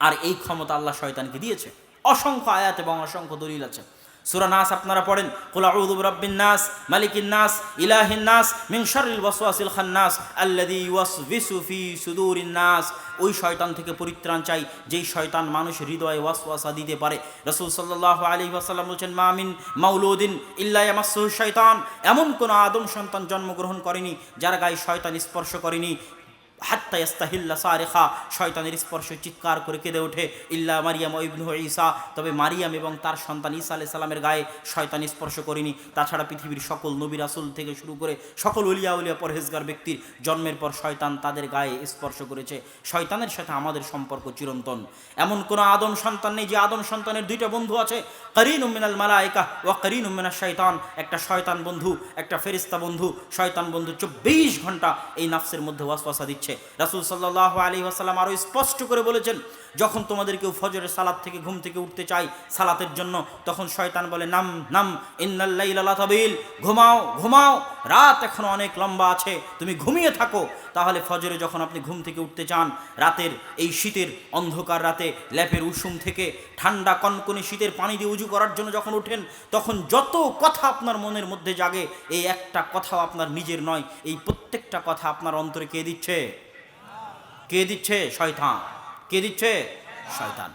আর এই ক্ষমতা আল্লাহ শয়তানকে দিয়েছে। অসংখ্য আয়াত এবং অসংখ্য দলিল আছে। সূরা নাস আপনারা পড়েন, কুল আউযু বিরাব্বিন নাস, মালিকিন নাস, ইলাহিন নাস, মিন শাররিল ওয়াসওয়াসিল খান্নাস, আল্লাযী ইউওয়াসবিসু ফি সুদুরিন নাস। ওই শয়তান থেকে পরিত্রাণ চাই, যেই শয়তান মানুষের হৃদয়ে ওয়াসওয়াসা দিতে পারে। রাসূল সাল্লাল্লাহু আলাইহি ওয়াসাল্লাম বলেছেন, মা মিন মাউলুদিন ইল্লা ইয়ামাসসুহু শয়তান এমন কোন আদম সন্তান জন্মগ্রহণ করেনি, যার গায়ে শয়তান স্পর্শ করেনি। হাত্তা ইস্তাহিল্লা সারেখা। শয়তানের স্পর্শ চিৎকার করে কেঁদে ওঠে। ইল্লা মারিয়াম ইবনু ঈসা। তবে মারিয়াম এবং তার সন্তান ঈসা আলাইহিস সালামের গায়ে শয়তান স্পর্শ করেনি। তাছাড়া পৃথিবীর সকল নবী রাসূল থেকে শুরু করে সকল উলিয়া উলিয়া পরহেজগার ব্যক্তির জন্মের পর শয়তান তাদের গায়ে স্পর্শ করেছে। শয়তানের সাথে আমাদের সম্পর্ক চিরন্তন। এমন কোনো আদম সন্তান নেই যে আদম সন্তানের দুইটা বন্ধু আছে। করিন উম্মিনাল মালাইকা ও করিন উম্মিনাল শয়তান একটা শয়তান বন্ধু, একটা ফেরিস্তা বন্ধু। শয়তান বন্ধু চব্বিশ ঘণ্টা এই নাফসের মধ্যে ওয়াসওয়াসা দিচ্ছে। রাসূল সাল্লাহ আলী আসালাম আরও স্পষ্ট করে বলেছেন, যখন তোমাদের কেউ ফজরের সালাত থেকে ঘুম থেকে উঠতে চাই সালাতের জন্য, তখন শয়তান বলে, নাম নাম তাবিল ঘুমাও ঘুমাও। রাত এখনও অনেক লম্বা আছে, তুমি ঘুমিয়ে থাকো। তাহলে ফজরে যখন আপনি ঘুম থেকে উঠতে চান, রাতের এই শীতের অন্ধকার রাতে ল্যাপের উষুম থেকে ঠান্ডা কনকনে শীতের পানি দিয়ে উজু করার জন্য যখন ওঠেন, তখন যত কথা আপনার মনের মধ্যে জাগে, এই একটা কথাও আপনার নিজের নয়, এই প্রত্যেকটা কথা আপনার অন্তরে কে দিচ্ছে? কে দিচ্ছে? শয়তান। কে দিচ্ছে? শয়তান।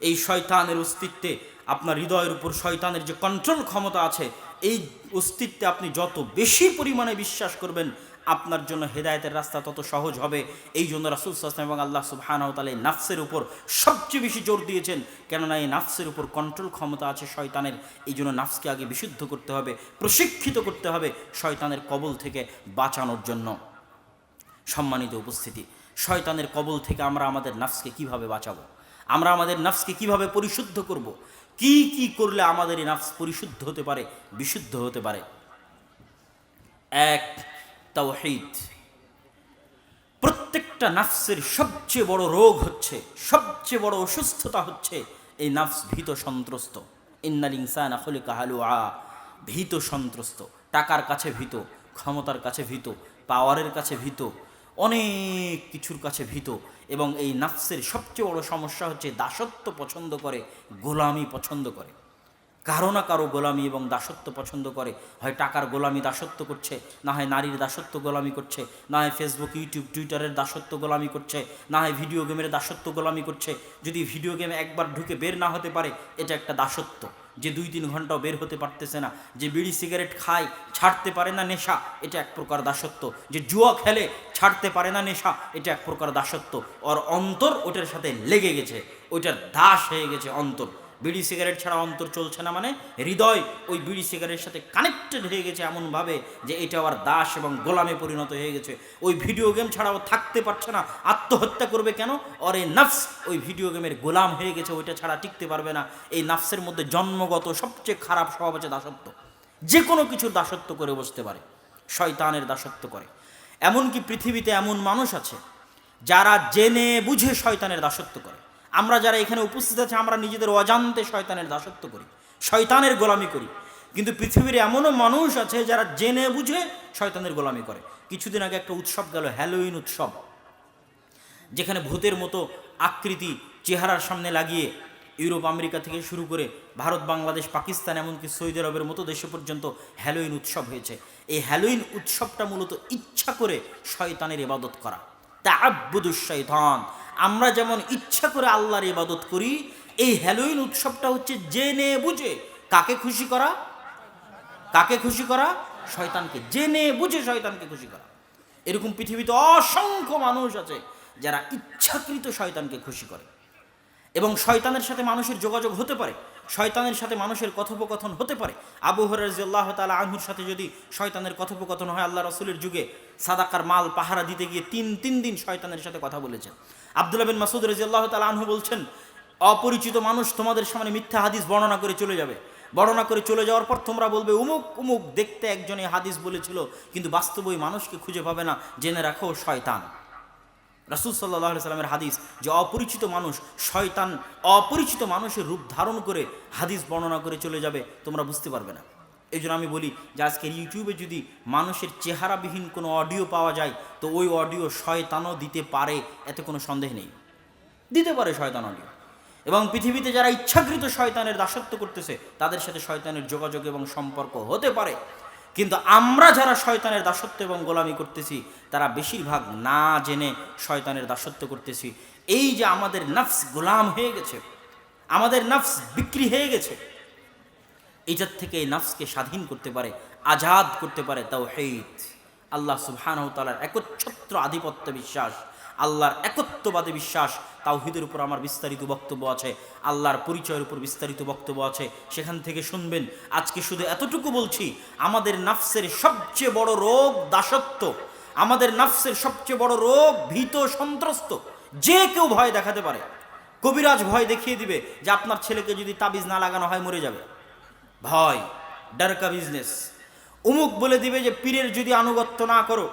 এই শয়তানের অস্তিত্বে আপনার হৃদয়ের উপর শয়তানের যে কন্ট্রোল ক্ষমতা আছে এই অস্তিত্বে আপনি যত বেশি পরিমাণে বিশ্বাস করবেন, আপনার জন্য হেদায়েতের রাস্তা তত সহজ হবে। এই জন্য রাসুল এবং আল্লাহ সুবহানাহু তাআলা এই নাফসের উপর সবচেয়ে বেশি জোর দিয়েছেন। কেননা এই নাফসের উপর কন্ট্রোল ক্ষমতা আছে শয়তানের। এই জন্য নাফসকে আগে বিশুদ্ধ করতে হবে, প্রশিক্ষিত করতে হবে শয়তানের কবল থেকে বাঁচানোর জন্য। সম্মানিত উপস্থিতি, শয়তানের কবল থেকে আমরা আমাদের নাফসকে কীভাবে বাঁচাবো? আমরা আমাদের নাফসকে কীভাবে পরিশুদ্ধ করব। কি কি করলে আমাদের এই নাফস পরিশুদ্ধ হতে পারে, বিশুদ্ধ হতে পারে? এক, তাওহীদ। প্রত্যেকটা নাফসের সবচেয়ে বড় রোগ হচ্ছে, সবচেয়ে বড় অসুস্থতা হচ্ছে এই নাফস ভীত সন্ত্রস্ত। ইন্নাল ইনসান আখলে কাহালু আ ভীত সন্ত্রস্ত। টাকার কাছে ভীত, ক্ষমতার কাছে ভীত, পাওয়ারের কাছে ভীত, অনেক কিছুর কাছে ভীত এবং এই নাফসের সবচেয়ে বড় সমস্যা হচ্ছে দাসত্ব পছন্দ করে, গোলামি পছন্দ করে। কারও না কারও গোলামি এবং দাসত্ব পছন্দ করে। হয় টাকার গোলামি দাসত্ব করছে, না হয় নারীর দাসত্ব গোলামি করছে, না হয় ফেসবুক ইউটিউব টুইটারের দাসত্ব গোলামি করছে, না হয় ভিডিও গেমের দাসত্ব গোলামি করছে। যদি ভিডিও গেমে একবার ঢুকে বের না হতে পারে, এটা একটা দাসত্ব। যে দুই তিন ঘন্টাও বের হতে পারতেছে না, যে বিড়ি সিগারেট খায়, ছাড়তে পারে না নেশা, এটা এক প্রকার দাসত্ব। যে জুয়া খেলে, ছাড়তে পারে না নেশা, এটা এক প্রকার দাসত্ব। ওর অন্তর ওটার সাথে লেগে গেছে ওইটার দাস হয়ে গেছে অন্তর। বিড়ি সিগারেট ছাড়া অন্তর চলছে না মানে হৃদয় ওই বিড়ি সিগারেটের সাথে কানেক্টেড হয়ে গেছে এমনভাবে যে এটা আবার দাস এবং গোলামে পরিণত হয়ে গেছে। ওই ভিডিও গেম ছাড়াও থাকতে পারছে না। আত্মহত্যা করবে কেন? ওর এই নাফস ওই ভিডিও গেমের গোলাম হয়ে গেছে, ওইটা ছাড়া টিকতে পারবে না। এই নাফসের মধ্যে জন্মগত সবচেয়ে খারাপ স্বভাব আছে দাসত্ব। যে কোনো কিছুর দাসত্ব করে বসতে পারে। শয়তানের দাসত্ব করে। এমনকি পৃথিবীতে এমন মানুষ আছে যারা জেনে বুঝে শয়তানের দাসত্ব করে। আমরা যারা এখানে উপস্থিত আছে, আমরা নিজেদের অজান্তে শয়তানের দাসত্ব করি, শয়তানের গোলামি করি। কিন্তু পৃথিবীর এমনও মানুষ আছে যারা জেনে বুঝে শয়তানের গোলামি করে। কিছুদিন আগে একটা উৎসব গেল, হ্যালোইন উৎসব। যেখানে ভূতের মতো আকৃতি চেহারার সামনে লাগিয়ে ইউরোপ, আমেরিকা থেকে শুরু করে ভারত, বাংলাদেশ, পাকিস্তান, এমনকি সৌদি আরবের মতো দেশে পর্যন্ত হ্যালোইন উৎসব হয়েছে। এই হ্যালোইন উৎসবটা মূলত ইচ্ছা করে শয়তানের ইবাদত করা। তা আব্বুদুস শয়তান। আমরা যেমন ইচ্ছা করে আল্লাহর ইবাদত করি, এই হ্যালোইন উৎসবটা হচ্ছে জেনে বুঝে কাকে খুশি করা, কাকে খুশি করা? শয়তানকে। জেনে বুঝে শয়তানকে খুশি করা। এরকম পৃথিবীতে অসংখ্য মানুষ আছে যারা ইচ্ছাকৃত শয়তানকে খুশি করে। এবং শয়তানের সাথে মানুষের যোগাযোগ হতে পারে, শয়তানের সাথে মানুষের কথোপকথন হতে পারে। আবু হরাজিয়াল্লাহ তালা আনহুর সাথে যদি শয়তানের কথোপকথন হয়, আল্লাহ রসুলের যুগে সাদাকার মাল পাহারা দিতে গিয়ে তিন তিন দিন শয়তানের সাথে কথা বলেছেন। আবদুল্লাহ বিন মাসুদ রাজিয়াল্লাহ তালা আনহু বলছেন, অপরিচিত মানুষ তোমাদের সামনে মিথ্যা হাদিস বর্ণনা করে চলে যাবে। বর্ণনা করে চলে যাওয়ার পর তোমরা বলবে, উমুক উমুক, দেখতে একজনে হাদিস বলেছিল, কিন্তু বাস্তব ওই মানুষকে খুঁজে পাবে না, জেনে রাখো শয়তান। রাসুল সাল্লাহ সাল্লামের হাদিস যে অপরিচিত মানুষ শয়তান অপরিচিত মানুষের রূপ ধারণ করে হাদিস বর্ণনা করে চলে যাবে, তোমরা বুঝতে পারবে না। এই জন্য আমি বলি যে আজকের ইউটিউবে যদি মানুষের চেহারাবিহীন কোনো অডিও পাওয়া যায় তো ওই অডিও শয়তানও দিতে পারে, এতে কোনো সন্দেহ নেই। দিতে পারে শয়তান অডিও এবং পৃথিবীতে যারা ইচ্ছাকৃত শয়তানের দাসত্ব করতেছে, তাদের সাথে শয়তানের যোগাযোগ এবং সম্পর্ক হতে পারে। কিন্তু আমরা যারা শয়তানের দাসত্ব এবং গোলামি করতেছি, তারা বেশিরভাগ না জেনে শয়তানের দাসত্ব করতেছি। এই যে আমাদের নফস গোলাম হয়ে গেছে, আমাদের নফস বিক্রি হয়ে গেছে, এটার থেকে এই নফসকে স্বাধীন করতে পারে, আজাদ করতে পারে তাও হেইত আল্লাহ সুবহান তালার একচ্ছত্র আধিপত্য বিশ্বাস, আল্লাহর একত্ববাদী বিশ্বাস, তাওহিদের উপর আমার বিস্তারিত বক্তব্য আছে, আল্লাহর পরিচয়ের উপর বিস্তারিত বক্তব্য আছে। সেখান থেকে শুনবেন, আজকে শুধু এতটুকু বলছি, আমাদের নাফসের সবচেয়ে বড় রোগ দাসত্ব, আমাদের নাফসের সবচেয়ে বড় রোগ ভীত সন্ত্রস্ত। যে কেউ ভয় দেখাতে পারে, কবিরাজ ভয় দেখিয়ে দিবে যে আপনার ছেলেকে যদি তাবিজ না লাগানো হয় মরে যাবে। ভয়, ডারকা বিজনেস উমুক বলে দিবে যে পীরের যদি আনুগত্য না করো,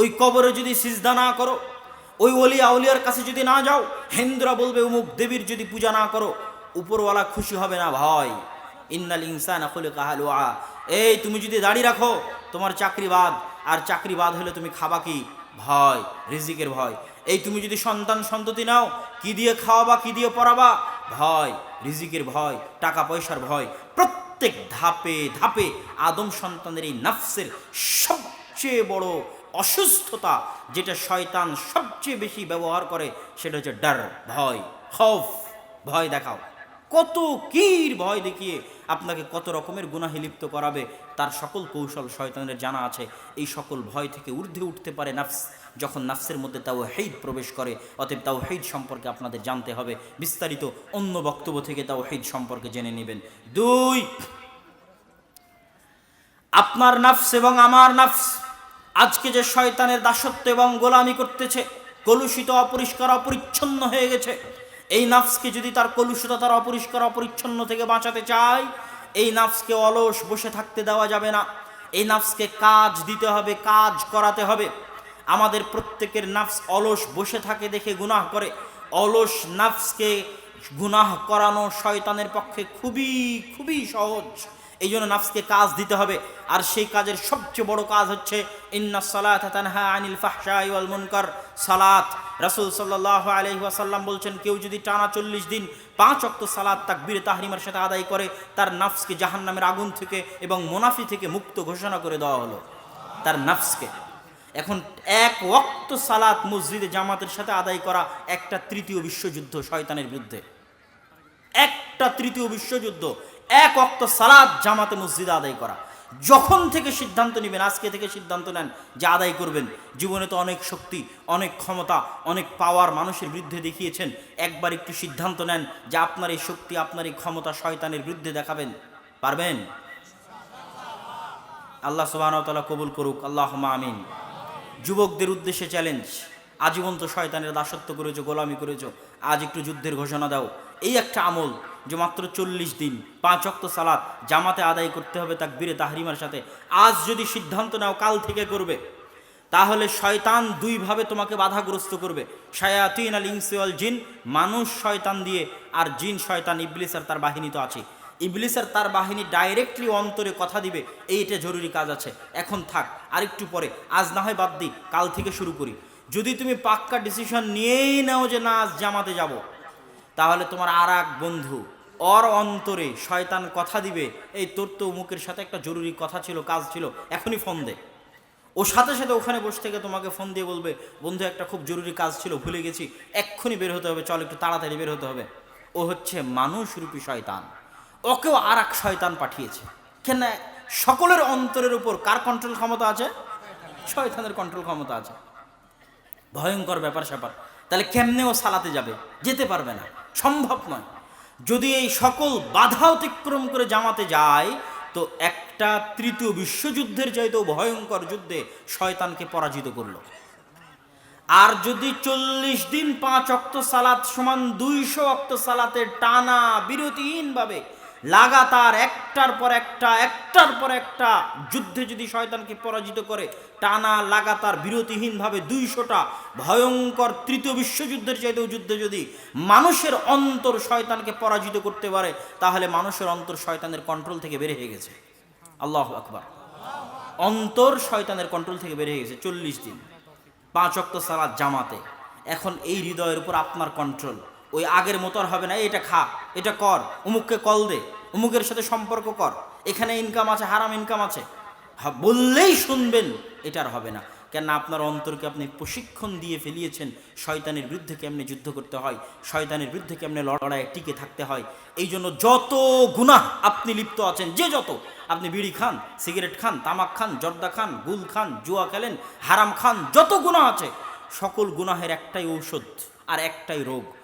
ওই কবরে যদি সিজদা না করো, ওই অলিয়া আউলিয়ার কাছে যদি না যাও, হেন্দ্রা বলবে অমুক দেবীর যদি পূজা না করো, উপরওয়ালা খুশি হবে না ভয় ইন্নাল ইনসান আখলে কাহালুয়া এই তুমি যদি দাড়ি রাখো, তোমার চাকরি বাদ, আর চাকরি বাদ হলে তুমি খাবা কি? ভয়, রিজিকের ভয়। এই তুমি যদি সন্তান সন্ততি নাও, কি দিয়ে খাওয়াবা, কি দিয়ে পড়াবা? ভয়, রিজিকের ভয়, টাকা পয়সার ভয়। প্রত্যেক ধাপে ধাপে আদম সন্তানের এই নাফসের সবচেয়ে বড় অসুস্থতা যেটা শয়তান সবচেয়ে বেশি ব্যবহার করে, সেটা হচ্ছে ডার, ভয়, খফ, ভয় দেখাও। কত কীর ভয় দেখিয়ে আপনাকে কত রকমের গুনাহে লিপ্ত করাবে, তার সকল কৌশল শয়তানের জানা আছে। এই সকল ভয় থেকে ঊর্ধ্বে উঠতে পারে নাফস। যখন নাফসের মধ্যে তাও হেইদ প্রবেশ করে, অতএব তাও হেইদ সম্পর্কে আপনাদের জানতে হবে। বিস্তারিত অন্য বক্তব্য থেকে তাও হেইদ সম্পর্কে জেনে নেবেন। দুই, আপনার নাফস এবং আমার নাফস আজকে যে শয়তানের দাসত্ব এবং গোলামি করতেছে, কলুষিত, অপরিষ্কার, অপরিচ্ছন্ন হয়ে গেছে। এই নাফসকে যদি তার কলুষিত, তার অপরিষ্কার, অপরিচ্ছন্ন থেকে বাঁচাতে চায়, এই নাফসকে অলস বসে থাকতে দেওয়া যাবে না। এই নাফসকে কাজ দিতে হবে, কাজ করাতে হবে। আমাদের প্রত্যেকের নাফস অলস বসে থাকে দেখে গুনাহ করে। অলস নাফসকে গুনাহ করানো শয়তানের পক্ষে খুবই খুবই সহজ। এই জন্য নাফসকে কাজ দিতে হবে। আর সেই কাজের সবচেয়ে বড় কাজ হচ্ছে, ইন্না সালাত তানহা আনিল ফাহশাই ওয়াল মুনকার। সালাত। রাসূল সাল্লাল্লাহু আলাইহি ওয়াসাল্লাম বলছেন, কেউ যদি টানা চল্লিশ দিন পাঁচ অক্ত সালাত তাকবীর তাহরিমার সাথে আদায় করে, তার নাফসকে জাহান্নামের আগুন থেকে এবং মুনাফি থেকে মুক্ত ঘোষণা করে দেওয়া হলো। তার নাফসকে। এখন এক ওক্ত সালাত মসজিদে জামাতের সাথে আদায় করা একটা তৃতীয় বিশ্বযুদ্ধ শয়তানের বিরুদ্ধে। একটা তৃতীয় বিশ্বযুদ্ধ, এক অক্ত সালাদ জামাতে মসজিদে আদায় করা। যখন থেকে সিদ্ধান্ত নেবেন, আজকে থেকে সিদ্ধান্ত নেন যে আদায় করবেন, জীবনে তো অনেক শক্তি, অনেক ক্ষমতা, অনেক পাওয়ার মানুষের বিরুদ্ধে দেখিয়েছেন, একবার একটু সিদ্ধান্ত নেন যে আপনার এই শক্তি, আপনার এই ক্ষমতা শয়তানের বিরুদ্ধে দেখাবেন। পারবেন? আল্লাহ সুবাহতালা কবুল করুক। আল্লাহ আমিন। যুবকদের উদ্দেশ্যে চ্যালেঞ্জ আজীবন তো শয়তানের দাসত্ব করেছ, গোলামি করেছ। আজ একটু যুদ্ধের ঘোষণা দাও। এই একটা আমল যে মাত্র চল্লিশ দিন, পাঁচ অক্ত সালাত জামাতে আদায় করতে হবে তাক তাকবীরে তাহরিমার সাথে। আজ যদি সিদ্ধান্ত নাও কাল থেকে করবে, তাহলে শয়তান দুইভাবে তোমাকে বাধাগ্রস্ত করবে। শায়াতিন আল ইনসিওয়াল জিন, মানুষ শয়তান দিয়ে, আর জিন, শয়তান, ইবলিস আর তার বাহিনী তো আছে ইবলিস আর তার বাহিনী ডাইরেক্টলি অন্তরে কথা দিবে এইটা জরুরি কাজ আছে, এখন থাক, আরেকটু পরে, আজ না হয় বাদ দিই, কাল থেকে শুরু করি। যদি তুমি পাক্কা ডিসিশন নিয়েই নাও যে না, আজ জামাতে যাব, তাহলে তোমার আর এক বন্ধু অর অন্তরে শয়তান কথা দিবে, এই তোর তো মুখের সাথে একটা জরুরি কথা ছিল, কাজ ছিল, এখনই ফোন দে। ও সাথে সাথে ওখানে বসে থেকে তোমাকে ফোন দিয়ে বলবে, বন্ধু, একটা খুব জরুরি কাজ ছিল, ভুলে গেছি, এক্ষুনি বের হতে হবে, চল একটু তাড়াতাড়ি বের হতে হবে। ও হচ্ছে মানুষরূপী শয়তান। ওকেও আর এক শয়তান পাঠিয়েছে। কেন? সকলের অন্তরের উপর কার কন্ট্রোল ক্ষমতা আছে? শয়তানের কন্ট্রোল ক্ষমতা আছে। ভয়ঙ্কর ব্যাপার স্যাপার। তাহলে কেমনে ও সালাতে যাবে? যেতে পারবে না। সম্ভব নয়। যদি এই সকল বাধা অতিক্রম করে জামাতে যায়, তো একটা তৃতীয় বিশ্বযুদ্ধের চাইতেও ভয়ঙ্কর যুদ্ধে শয়তানকে পরাজিত করল। আর যদি চল্লিশ দিন পাঁচ অক্ত সালাত সমান দুইশো অক্ত সালাতে টানা বিরতিহীনভাবে লাগাতার একটার পর একটা, একটার পর একটা যুদ্ধে যদি শয়তানকে পরাজিত করে, টানা লাগাতার বিরতিহীনভাবে দুইশোটা ভয়ঙ্কর তৃতীয় বিশ্বযুদ্ধের চাইতেও যুদ্ধে যদি মানুষের অন্তর শয়তানকে পরাজিত করতে পারে, তাহলে মানুষের অন্তর শয়তানের কন্ট্রোল থেকে বের হয়ে গেছে। আল্লাহ আকবার। অন্তর শয়তানের কন্ট্রোল থেকে বের হয়ে গেছে চল্লিশ দিন। পাঁচ অক্ত সালাদ জামাতে। এখন এই হৃদয়ের উপর আপনার কন্ট্রোল ওই আগের মতো আর হবে না, "এই এটা খা, এটা কর, অমুককে কল দে, অমুকের সাথে সম্পর্ক কর, এখানে ইনকাম আছে হারাম ইনকাম আছে। বললেই শুনবেন, এটা আর হবে না। কেন আপনার অন্তরকে আপনি প্রশিক্ষণ দিয়ে ফেলিয়েছেন, শয়তানের বিরুদ্ধে কেমনে যুদ্ধ করতে হয়, শয়তানের বিরুদ্ধে কেমনে লড়াইয়ে টিকে থাকতে হয় এই জন্য যত গুনাহ আপনি লিপ্ত আছেন, যে যত, আপনি বিড়ি খান, সিগারেট খান, তামাক খান, জর্দা খান, গুল খান, জুয়া খেলেন, হারাম খান, যত গুনাহ আছে, সকল গুনাহের একটাই ঔষধ আর একটাই রোগ।